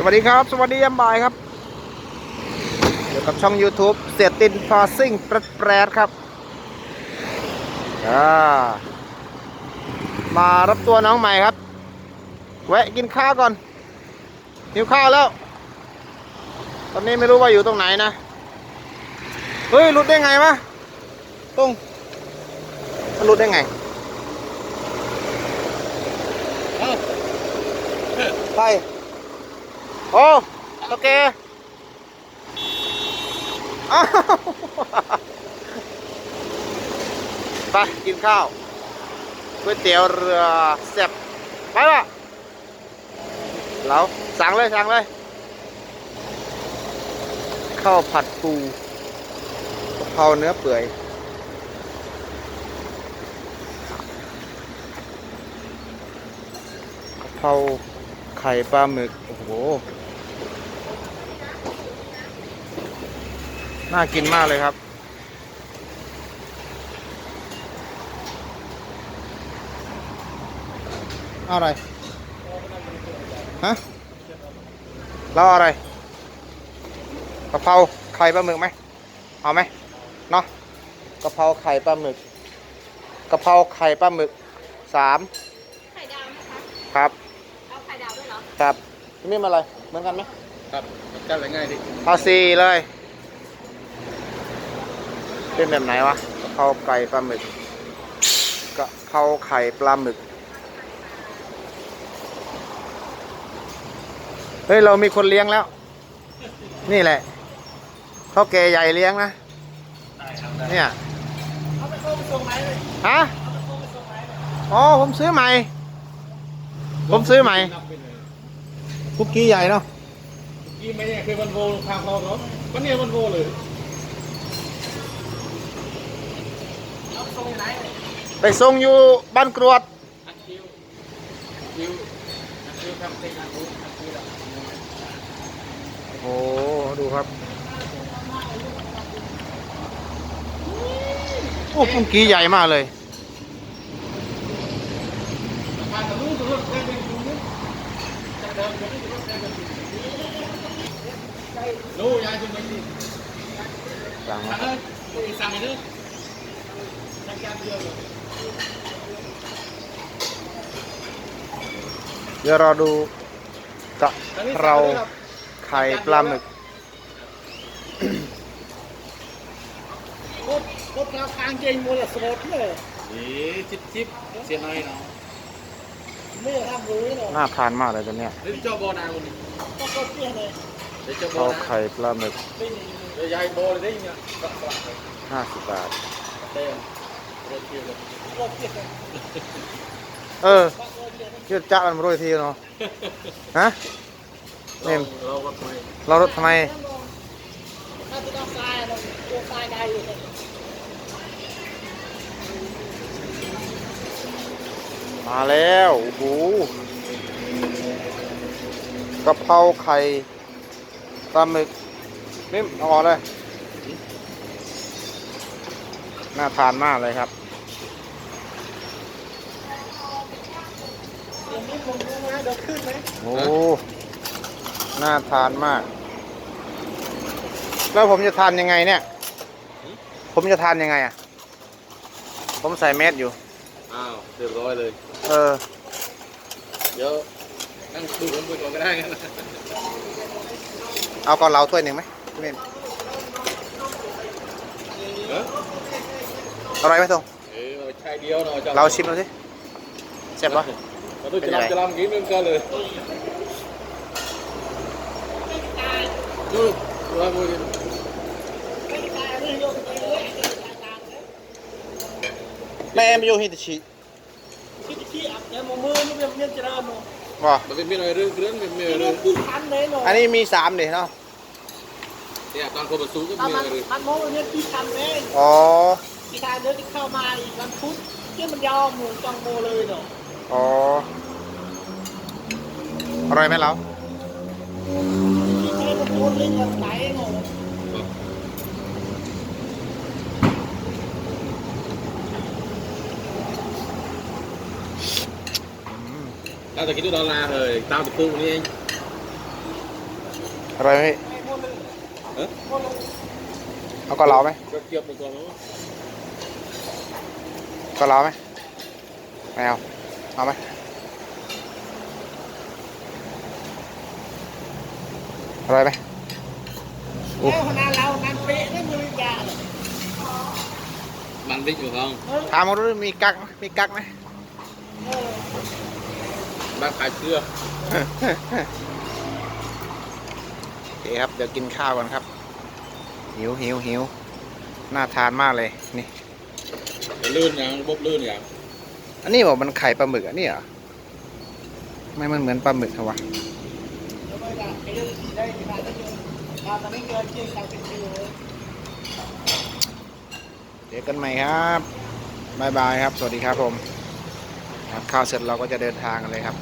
สวัสดีครับ สวัสดียามบ่ายครับอยู่กับช่อง YouTube เสียตินพาซิ่งแปรดแปรดครับอ่ามารับตัวน้องใหม่ครับ แวะกินข้าวก่อนหิวข้าวแล้ว ตอนนี้ไม่รู้ว่าอยู่ตรงไหนนะ เฮ้ยหลุดได้ไงวะตรงมันหลุดได้ไงไป โอ้โอเคอ้าวไปกินข้าวก๋วยเตี๋ยวเรือแซ่บไปวะเราสั่งเลยสั่งเลยข้าวผัดปูกะเพราเนื้อเปื่อยกะเพราไข่ปลาหมึก โอ้โห น่ากินมากเลยครับเอาอะไร ฮะเราเอาอะไรกะเพราไข่ปลาหมึกไหม เอาไหมเนาะกะเพราไข่ปลาหมึกกะเพราไข่ปลาหมึกสามไข่ดาวนะคะครับเอาไข่ดาวด้วยเหรอครับนี่มันอะไรเหมือนกันไหมครับจัดอะไรง่ายดิเอาสี่เลย เป็นแบบไหนวะกะเพราไก่ปลาหมึกกะเพราไข่ปลาหมึก เฮ้ย เรามีคนเลี้ยงแล้ว นี่แหละเท่าแก่ใหญ่เลี้ยงนะได้ครับได้เนี่ยเอาไปโค้งส่งไหมเลยฮะเอาไปโค้งไปส่งไหมเลยอ๋อผมซื้อใหม่ ผมซื้อใหม่นับไปเลยคุกกี้ใหญ่เนาะ ยี่ไม่เนี่ยเคยวันโวทางคลองเนาะวันนี้วันโวเลย ไปส่งไหนไปส่งอยู่บ้านกรวดอัดคิวคิวอัดคิวทำเต็มอัดคิวอัดคิวดับโอ้ดูครับโอ้คุกกี้ใหญ่มากเลยดูยากเดิมจะไม่ทะลุได้เป็นดูรู้ยายคุณไม่ดีสั่งมา เดี๋ยวเราดูกะเพราไข่ปลาหมึกโคตรเราคางเกงมูลสโลดเลยนี่ชิปชิปเสียน้อยเนาะไม่ได้ทำรู้หรอกน่าทานมากเลยตัวเนี้ยเดี๋ยวเจ้าโบนาคนนี้ก็โคตรเตี้ยเลยเดี๋ยวเจ้าบข้าวนาไข่ปลาหมึกไม่หนีเดี๋ยวยายโบเลยได้ยังไงกลับกลับบาทเต็ม เออยืดจ้ามันมาด้วยทีเนาะฮะนี่เราก็ไปเรารถทำไมมาแล้วโอ้โหกะเพราไข่ปลาหมึกนี่เอาออกเลย น่าทานมากเลยครับเดี๋ยวนี้ผมรู้นะเดี๋ยวขึ้นไหมโอ้น่าทานมาก แล้วผมจะทานยังไงเนี่ย ผมจะทานยังไงอะ ผมใส่เม็ดอยู่ อ้าวเรียบร้อยเลย เออ เดี๋ยวนั่งดูผมไปก่อนก็ได้งั้นเอาเกาเหลาถ้วยหนึ่งไหมพี่เมม เออ อร่อยไหมทงเออชายเดียวหน่อยเราชิมดูสิเสร็จปะเราต้องจะรับจะรับกินนึงกันเลยดูดูมือไม่ตายเลยโยกไปเลยไอ้ตายตามเลยแม่มาอยู่ฮิตาชิคิดขี้อับเนี่ยมือมือนี่เป็นเมียนเจริญเนาะบ่มันเป็นเมียอะไรเรื่องเรื่องเป็นเมียที่อะไรนี่ที่ทันเลยเนาะอันนี้มีสามเดี๋เนาะเนี่ยตอนคนมาสู้ก็ถ้าเมียมันอะไรมันโมเนี่ยที่ทันเลยอ๋อ ที่ทางเดินที่เข้ามาอีกวันพุธที่มันยอมหมุนจังโมเลยเนาะอ๋ออร่อยไหมเราที่ใช้มันโดนเล่นวันไหนเนาะตามตะกี้ดูดอลลาร์เลยตามตะปูนี่เองอร่อยไหมพี่ไม่หมดเลยเอ๊ะหมดเลยเอาก็เหลาไหมก็เกี่ยวไปก่อนแล้วก็เหลาไหมไม่เอาเอาไหมอร่อยไหมแล้วขนาดเรานั่นเป๊ะนั่นมือยาเลยมันติ๊กอยู่ห้องเออถามมาดูมีกักไหมมีกักไหมเออบ้านขายเสื้อโอเคครับ เดี๋ยวกินข้าวก่อนครับ หิวหิวหิวน่าทานมากเลยนี่ ลื่นอย่างบบลื่นอย่างอันนี้บอกมันไข่ปลาหมึกอันนี้เหรอไม่มันเหมือนปลาหมึกเหรอวะเรื่องได้ขนาดนั้นเลยตอนนี้เกินจริงจังเป็นจริงเลยเจอกันใหม่ครับบายบายครับ สวัสดีครับผมข้าวเสร็จเราก็จะเดินทางกันเลยครับ